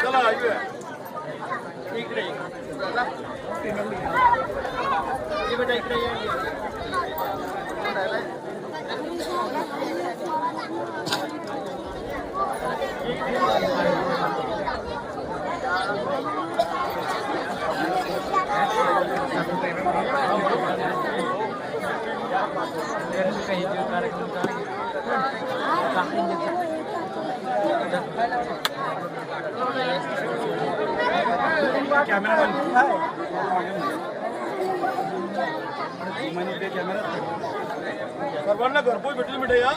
चला आइए इकडे ये बेटा इकडे या ক্যামেরাম্যান কোথায় सर्वांना घरपोच भेटेल मिठाई या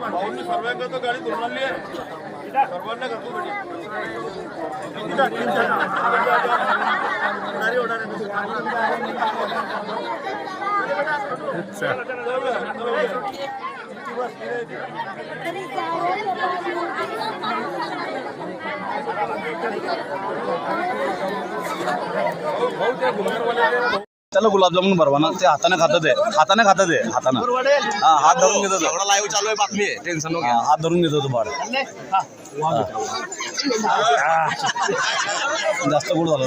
भाऊंनी सर्वांना तर गाडी धरून आणली आहे सर्वांना घरपोच भेटेल किती टाक- किती टाक? होणारी होणारी चला, चला, चला. त्याला गुलाबजामुन भरवा ना ते हाताने खातात आहे हाताने खातात आहे हाताने हा हात धरून घेतो तो. एवढा लाईव्ह चालू आहे बातमी आहे टेन्शन हा, हात धरून घेतो तो बाळ जास्त गोड झालं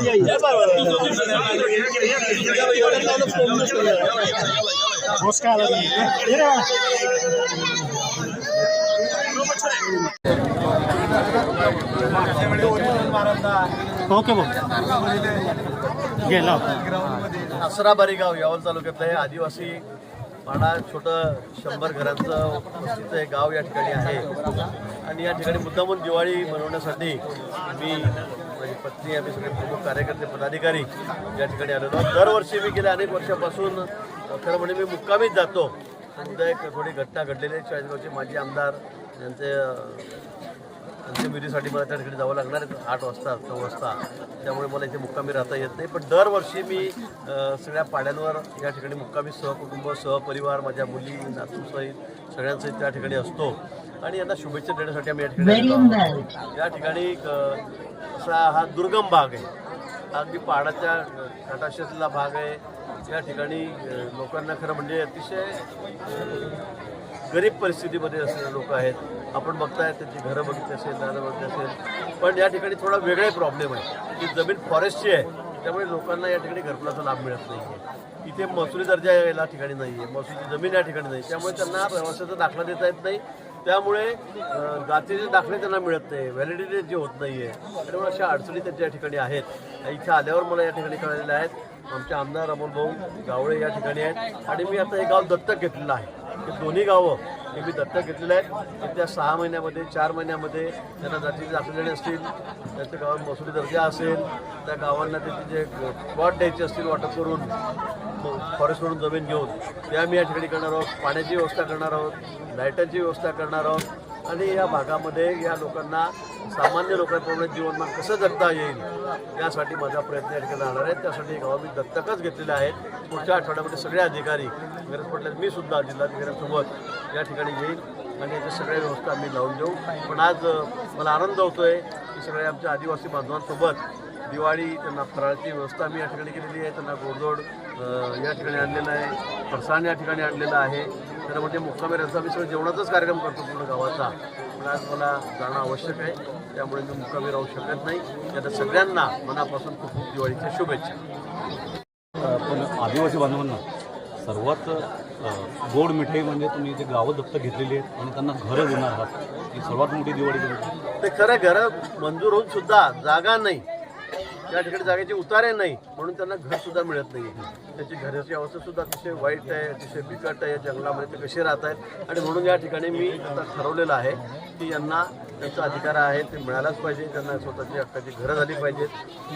ओके भाऊ. गेला असराबारी गाव यावल तालुक्यातलं हे आदिवासी पाडा छोटं शंभर घरांचं वस्तीचं हे गाव या ठिकाणी आहे. आणि या ठिकाणी मुद्दामून दिवाळी मनवण्यासाठी मी माझी पत्नी आम्ही सगळे प्रमुख कार्यकर्ते पदाधिकारी या ठिकाणी आलेलो दरवर्षी मी गेल्या अनेक वर्षापासून खरं म्हणजे मी मुक्कामीच जातो. समुदाय एक थोडी घटना घडलेली आहे. चाळीसगावचे माजी आमदार यांचे अ, अंत्यविधीसाठी मला त्या ठिकाणी जावं लागणार आहे. आठ वाजता नऊ वाजता. त्यामुळे मला इथे मुक्कामी राहता येत नाही. पण दरवर्षी मी सगळ्या पाड्यांवर या ठिकाणी मुक्कामी सहकुटुंब सहपरिवार माझ्या मुली नातूसहित सगळ्यांसहित त्या ठिकाणी असतो. आणि यांना शुभेच्छा देण्यासाठी आम्ही या ठिकाणी. या ठिकाणी असा हा दुर्गम भाग आहे. हा अगदी पहाडाच्या काटाशेतला भाग आहे. या ठिकाणी लोकांना खरं म्हणजे अतिशय गरीब परिस्थितीमध्ये असलेले लोक आहेत. आपण बघताय त्यांची घरं बघितली असेल दारं बघितली असेल. पण या ठिकाणी थोडा वेगळा प्रॉब्लेम आहे. की जमीन फॉरेस्टची आहे त्यामुळे लोकांना या ठिकाणी घरकुलाचा लाभ मिळत नाही आहे इथे महसुली दर्जा या ठिकाणी नाही आहे महसुली जमीन या ठिकाणी नाही. त्यामुळे त्यांना व्यवसायाचा दाखला देता येत नाही. त्यामुळे जातीचे दाखले त्यांना मिळत नाही. व्हॅलिडिटी जे होत नाही आहे त्यामुळे अशा अडचणी त्यांच्या या ठिकाणी आहेत. इथे आल्यावर मला या ठिकाणी कळलेल्या आहेत. आमचे आमदार अमोल भाऊ गावळे या ठिकाणी आहेत. आणि मी आता हे गाव दत्तक घेतलेलं आहे. हे दोन्ही गावं हे मी दत्तक घेतलेले आहेत त्या सहा महिन्यामध्ये चार महिन्यामध्ये त्यांना जातीचे दाखलेले असतील त्यांच्या गावात मसुरी दर्जा असेल त्या गावांना त्याचे जे प्लॉट द्यायचे असतील वाटप करून फॉरेस्टवरून जमीन घेऊन त्या आम्ही या ठिकाणी करणार आहोत. पाण्याची व्यवस्था करणार आहोत लाईटाची व्यवस्था करणार आहोत. आणि या भागामध्ये या लोकांना सामान्य लोकांप्रमाणे जीवनमान कसं जगता येईल यासाठी माझा प्रयत्न या ठिकाणी राहणार आहे. त्यासाठी हे गाव मी दत्तकच घेतलेले आहेत. पुढच्या आठवड्यामध्ये सगळे अधिकारी गरज पडल्यास मी सुद्धा जिल्हाधिकाऱ्यांसोबत या ठिकाणी येईल आणि याच्या सगळ्या व्यवस्था आम्ही लावून देऊ. पण आज मला आनंद होतोय की सगळ्या आमच्या आदिवासी बांधवांसोबत दिवाळी त्यांना फराळाची व्यवस्था आम्ही या ठिकाणी केलेली आहे. त्यांना गोडधोड या ठिकाणी आणलेलं आहे. फरसाण या ठिकाणी आणलेलं आहे. तर म्हणजे मुक्कामी रस्ता आम्ही सगळं जेवणाचाच कार्यक्रम करतो पूर्ण गावाचा. पण आज मला जाणं आवश्यक आहे. त्यामुळे मी मुक्कामी राहू शकत नाही. त्यात सगळ्यांना मनापासून खूप खूप दिवाळीच्या शुभेच्छा. पण आदिवासी बांधवांना सर्वात गोड मिठाई म्हणजे तुम्ही इथे गावं दत्तक घेतलेली आहेत आणि त्यांना घरं देणार आहात ही सर्वात मोठी दिवाळी ते खरं घरं मंजूर होऊन सुद्धा जागा नाही. त्या ठिकाणी जागेचे उतारे नाही म्हणून त्यांना घर सुद्धा मिळत नाही त्याची घराची अवस्था सुद्धा अतिशय वाईट आहे अतिशय बिकट आहे या जंगलामध्ये ते कसे राहत आहेत आणि म्हणून या ठिकाणी मी आता ठरवलेलं आहे की यांना त्यांचा अधिकार आहे ते मिळालाच पाहिजे त्यांना स्वतःची हक्काची घरं झाली पाहिजेत.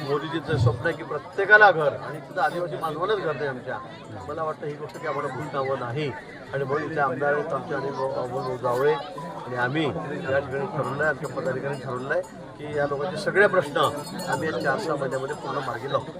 मोदीजीचं स्वप्न आहे की प्रत्येकाला घर आणि सुद्धा आदिवासी बांधवानच घर नाही आमच्या. मला वाटतं ही गोष्ट की आम्हाला भूलकावं नाही. आणि म्हणून इथे आमदार आहेत आमचे अनिल भाऊ जावळे आणि आम्ही या ठिकाणी ठरवलं आहे आमच्या पदाधिकाऱ्यांनी ठरवलं आहे की या लोकांचे सगळे प्रश्न आम्ही या चार सहा महिन्यामध्ये पूर्ण मार्गी लावतो.